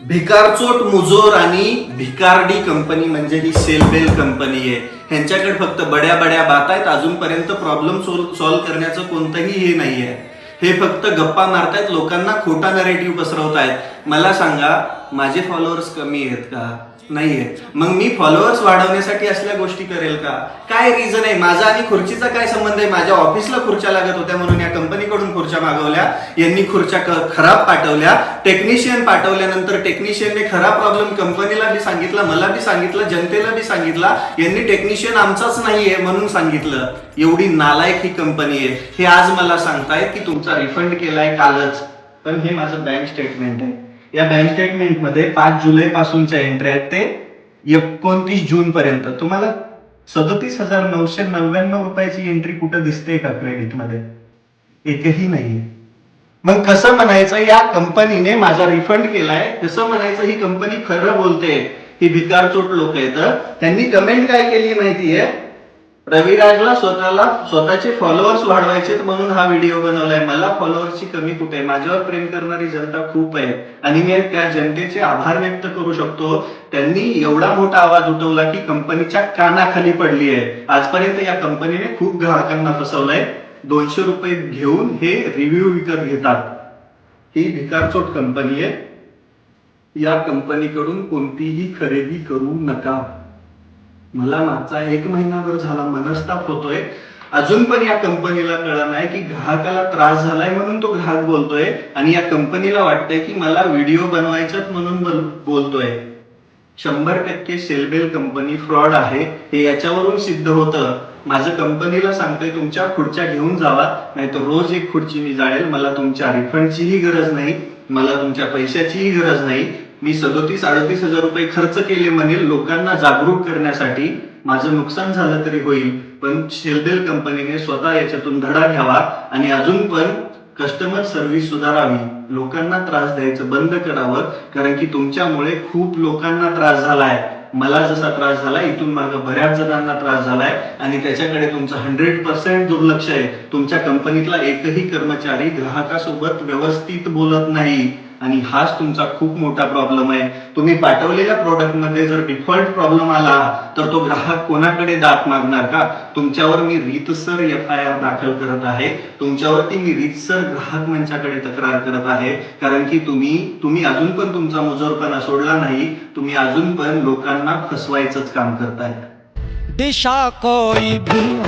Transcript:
भिकारचोट मुजोर आणि भिकारडी कंपनी म्हणजे ही सेलबेल कंपनी आहे. ह्यांच्याकडे फक्त बड्या बड्या बात आहेत. अजूनपर्यंत प्रॉब्लेम सॉल्व्ह करण्याचं कोणतंही हे नाही आहे हे फक्त गप्पा मारतायत. लोकांना खोटा नरेटिव्ह पसरवतायत. मला सांगा माझे फॉलोअर्स कमी आहेत का? नाहीये. मग मी फॉलोअर्स वाढवण्यासाठी असल्या गोष्टी करेल का? काय रिझन आहे? माझा आणि खुर्चीचा काय संबंध आहे? माझ्या ऑफिसला खुर्च्या लागत होत्या म्हणून या कंपनीकडून खुर्च्या मागवल्या. यांनी खुर्च्या खराब पाठवल्या. टेक्निशियन पाठवल्यानंतर टेक्निशियनने खराब प्रॉब्लेम कंपनीला बी सांगितला मला बी सांगितलं जनतेला बी सांगितला. यांनी टेक्निशियन आमचाच नाहीये म्हणून सांगितलं. एवढी नालायक ही कंपनी आहे. हे आज मला सांगतायत की तुमचा रिफंड केलाय कालच. पण हे माझं बँक स्टेटमेंट आहे. या बँक स्टेटमेंटमध्ये पाच जुलै पासूनच्या एंट्री आहेत ते एकोणतीस जून पर्यंत. तुम्हाला सदतीस हजार नऊशे नव्याण्णव रुपयाची एंट्री कुठं दिसते का क्रेडिटमध्ये एकही नाहीये. मग कसं म्हणायचं या कंपनीने माझा रिफंड केलाय. कसं म्हणायचं ही कंपनी खरं बोलते ही भिकारचोट लोक आहेत त्यांनी कमेंट काय केली माहितीये? रविराजला स्वतःला स्वतःचे फॉलोअर्स वाढवायचे म्हणून हा व्हिडिओ बनवलाय. मला फॉलोअर्सची कमी कुठे? आहे माझ्यावर प्रेम करणारी जनता खूप आहे. आणि मी त्या जनतेचे आभार व्यक्त करू शकतो. त्यांनी एवढा मोठा आवाज उठवला की कंपनीच्या कानाखाली पडली आहे. आजपर्यंत या कंपनीने खूप ग्राहकांना फसवलंय. दोनशे रुपये घेऊन हे रिव्ह्यू विकत घेतात. ही भिकारचोट कंपनी आहे. या कंपनीकडून कोणतीही खरेदी करू नका. मला मागचा एक महिनाभर झाला मनस्ताप होतोय. अजून पण या कंपनीला कळलं नाही की ग्राहकाला त्रास झालाय म्हणून तो ग्राहक बोलतोय आणि या कंपनीला वाटतंय की मला व्हिडिओ बनवायचाच म्हणून बोलतोय. शंभर टक्के सेलबेल कंपनी फ्रॉड आहे हे याच्यावरून सिद्ध होतं. माझं कंपनीला सांगतोय तुमच्या खुर्च्या घेऊन जावा नाही तर रोज एक खुर्ची मी जाळेल मला तुमच्या रिफंडचीही गरज नाही मला तुमच्या पैशाचीही गरज नाही. मी सदोतीस अडतीस हजार रुपये खर्च केले म्हणेल लोकांना जागरूक करण्यासाठी माझं नुकसान झालं तरी होईल पण शेलदेल कंपनीने स्वतः याच्यातून धडा घ्यावा आणि अजून पण कस्टमर सर्व्हिस सुधारावी. लोकांना त्रास द्यायचं बंद करावं कारण की तुमच्यामुळे खूप लोकांना त्रास झालाय. मला जसा त्रास झाला इथून मागं बऱ्याच जणांना त्रास झालाय आणि त्याच्याकडे तुमचं हंड्रेड पर्सेंट दुर्लक्ष आहे. तुमच्या कंपनीतला एकही कर्मचारी ग्राहकासोबत व्यवस्थित बोलत नाही. आणि हाच तुमचा खूप मोठा प्रॉब्लेम आहे. तुम्ही पाठवलेल्या प्रोडक्टमध्ये जर डिफॉल्ट प्रॉब्लेम आला तर तो ग्राहक कोणाकडे दात मागणार का? तुमच्यावर मी रीतसर एफ आय आर दाखल करत आहे. तुमच्यावरती मी रीतसर ग्राहक मंचाकडे तक्रार करत आहे. कारण की तुम्ही तुम्ही अजून पण तुमचा मुजोरपणा सोडला नाही. तुम्ही अजून पण लोकांना फसवायचंच काम करताय. दिशा कोई भी